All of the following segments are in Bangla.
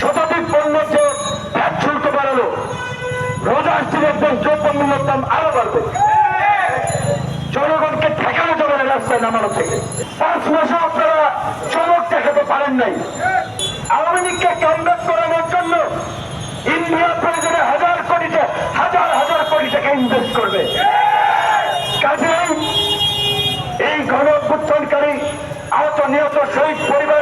শতাধিক পণ্য যে ভ্যাট শুল্ক বাড়ালো, রোজা আসছে দেখবেন দ্রব্যমূল্যের দাম আরও বাড়বে। জনগণকে ঠেকানো যাবে না রাস্তায় নামানো থেকে। পাঁচ মাসে আপনারা চমক দেখাতে পারেন নাই। আওয়ামী লীগকে ক্যাম্পেন করানোর জন্য ইন্ডিয়া প্রয়োজনে হাজার কোটি হাজার হাজার কোটি টাকা ইনভেস্ট করবে। কাজেই এই গণ অভ্যুত্থানকারী আহত, নিহত, শহীদ পরিবারের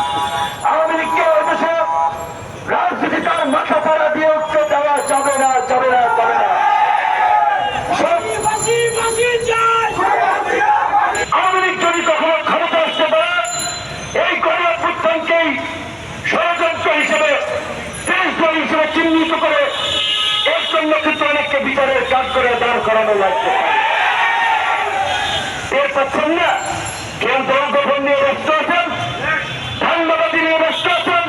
কাজ করে দাঁড় করানো লাগবে। এর পাচ্ছেন না, কেউ দল নিয়ে ব্যস্ত আছেন? ধান্যবাদী নিয়ে ব্যস্ত আছেন?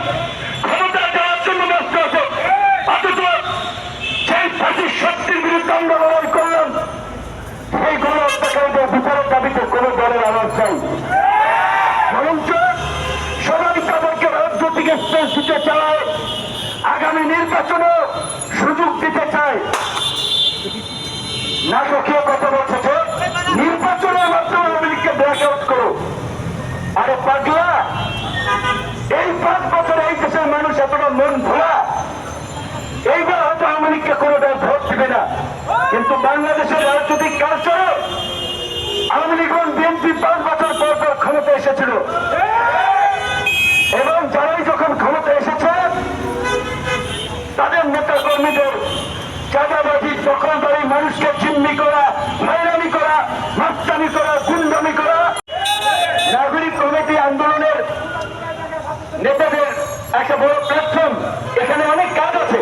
ক্ষমতা দেওয়ার জন্য ব্যস্ত আছেন? অথচ সেই ফাঁসির শক্তির বিরুদ্ধে আমরা লড়াই করলাম। সেই গণ হত্যাকারীদের বিচারের দাবিতে কোনো দলের আওয়াজ নাই। বরঞ্চ সবাই তাদেরকে রাজনৈতিক স্পেস দিতে চায়। আগামী নির্বাচনে সুযোগ দিতে চায় নাটকীয় কথা বলছে যে নির্বাচনের মাধ্যমে আওয়ামী লীগকে ব্রেক আউট করো। আরে পাগলা, এই পাঁচ বছরে এই দেশের মানুষ এতটা মন ভোলা। এইবার হয়তো আওয়ামী লীগকে কোনো দল ভোট দিবে না। কিন্তু বাংলাদেশের রাজনৈতিক কালচারে আওয়ামী লীগ এবং বিএনপি পাঁচ বছর পর পর ক্ষমতা এসেছিল। এবং যারাই যখন ক্ষমতা এসেছে, তাদের নেতা কর্মীদের চাঁদাবাজি দখলদারি মানুষকে চিন্নি করা, হয়রানি করা মাস্তানি করা গুন্ডামি করা। নাগরিক কমিটি আন্দোলনের নেতাদের একটা বড় প্ল্যাটফর্ম এখানে অনেক কাজ আছে।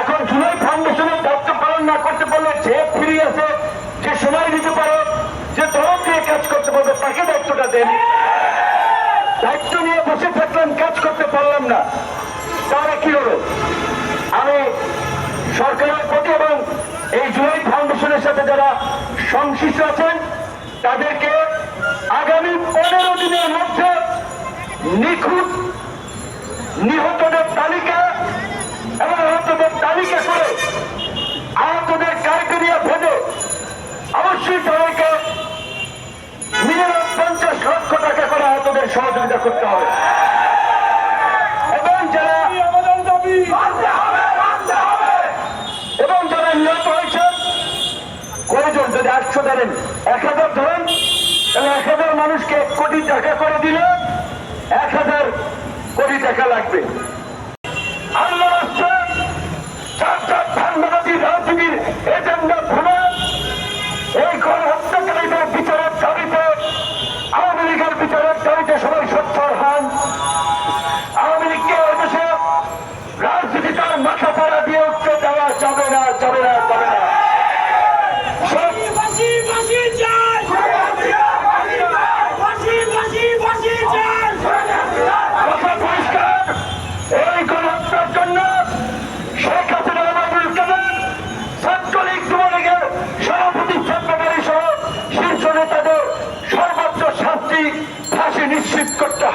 এখন জুলাই ফাউন্ডেশনের দায়িত্ব পালন না করতে পারলে যে ফ্রি আছে যে সময় দিতে পারে, যে দরদ দিয়ে কাজ করতে পারবে, তাকে দায়িত্বটা দেন। দায়িত্ব নিয়ে বসে থাকলাম, কাজ করতে পারলাম না। তাহলে কি হলো? আমি সরকারের প্রতি এবং এই জুলাই ফাউন্ডেশনের সাথে যারা সংশ্লিষ্ট আছেন, তাদেরকে আগামী পনেরো দিনের মধ্যে নিখুঁত নিহতদের তালিকা এবং আহতদের তালিকা করে আহতদের ক্রাইটেরিয়া ভেদে অবশ্যই তাদেরকে মিনিমাম পঞ্চাশ লক্ষ টাকা করে আহতদের সহযোগিতা করতে হবে এবং যারা আমাদের দাবি এবং যারা নিহত হয়েছেন কয়জন যদি আটশো ধরেন এক হাজার ধরেন, তাহলে এক হাজার মানুষকে এক কোটি টাকা করে দিলে এক হাজার কোটি টাকা লাগবে।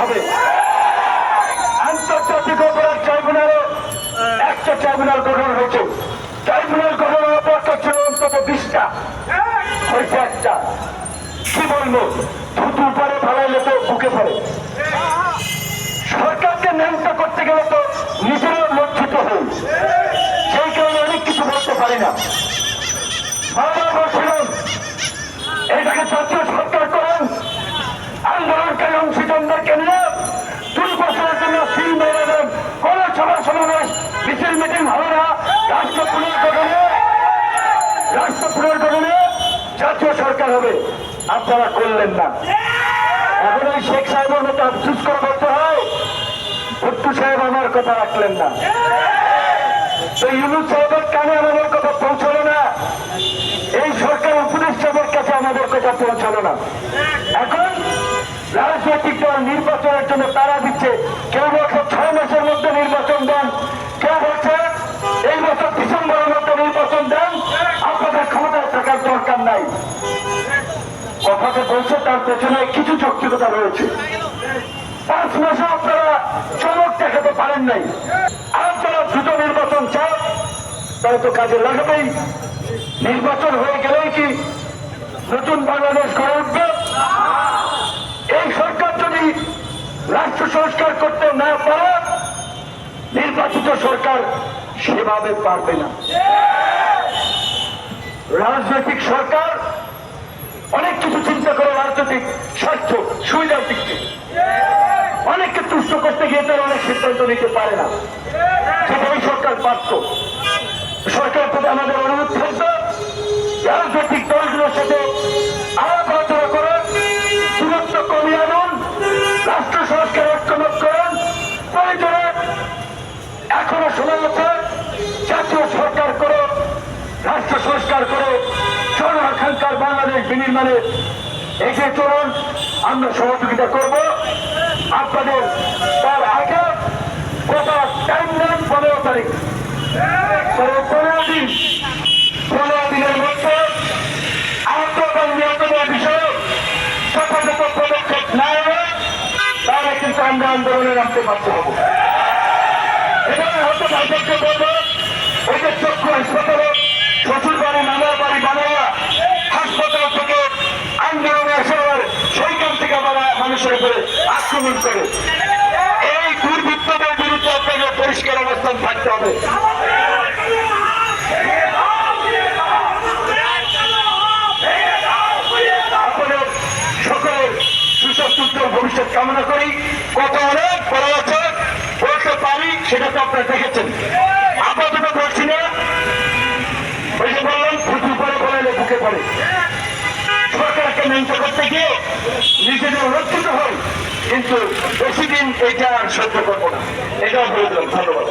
হবে। আন্তর্জাতিক অপরাধ ট্রাইব্যুনালে একটা ট্রাইব্যুনাল গঠন হয়েছে। ট্রাইব্যুনাল গঠন হওয়ার পর ছিল অন্তত বিশটা। হয়েছে একটা। কি বলব? থুতু পরে ফেলাইলে তো বুকে পড়ে। সরকার হবে। আপনারা করলেন না। এখন ওই শেখ সাহেবের মতো আফসুস করে বলতে হয়, ভুট্টু সাহেব আমার কথা রাখলেন না। তো ইউনুস সাহেবের বলছে, তার পেছনে কিছু যৌক্তিকতা রয়েছে। পাঁচ মাসে আপনারা চমক দেখাতে পারেন নাই। আর যারা দ্রুত নির্বাচন চান তারা তো কাজে লাগাবেই। নির্বাচন হয়ে গেলেই কি নতুন বাংলাদেশ গড়ে উঠবে? এই সরকার যদি রাষ্ট্র সংস্কার করতে না পারে, নির্বাচিত সরকার সেভাবে পারবে না। রাজনৈতিক সরকার অনেক কিছু চিন্তা করে রাজনৈতিক স্বার্থ সুবিধার দিক থেকে অনেককে তুষ্ট করতে গিয়ে তারা অনেক সিদ্ধান্ত নিতে পারে না। সেটা সরকার পারত সরকার প্রতি আমাদের অনুরোধ থাকবে, রাজনৈতিক দলগুলোর সাথে বিনির্মাণে এসে চলুন, আমরা সহযোগিতা করব। আপনাদের তার আগে গোটা টাইম নেন পনেরো তারিখ। পনেরো দিন, পনেরো দিনের মধ্যে এবং নিহতদের বিষয়ে যথাযথ পদক্ষেপ না নেবে তাহলে কিন্তু আমরা আন্দোলনে নামতে বাধ্য হব। এখানে হয়তো ভাইদেরকে বলব ওই চক্ষু হাসপাতালে শ্বশুর বাড়ি মামার হবে। সকলের ভবিষ্যৎ কামনা করি। কত অনেক বড় আছে পারি, সেটা তো দেখেছেন। আপাতত বলছি না। ওই বললাম, ফুটু বুকে পড়ে। সরকারকে মেনত করতে গিয়ে নিজেদের লজ্জিত হয় কিন্তু বেশি দিন এটা আর সহ্য করব না। এটাও বলে ধন্যবাদ।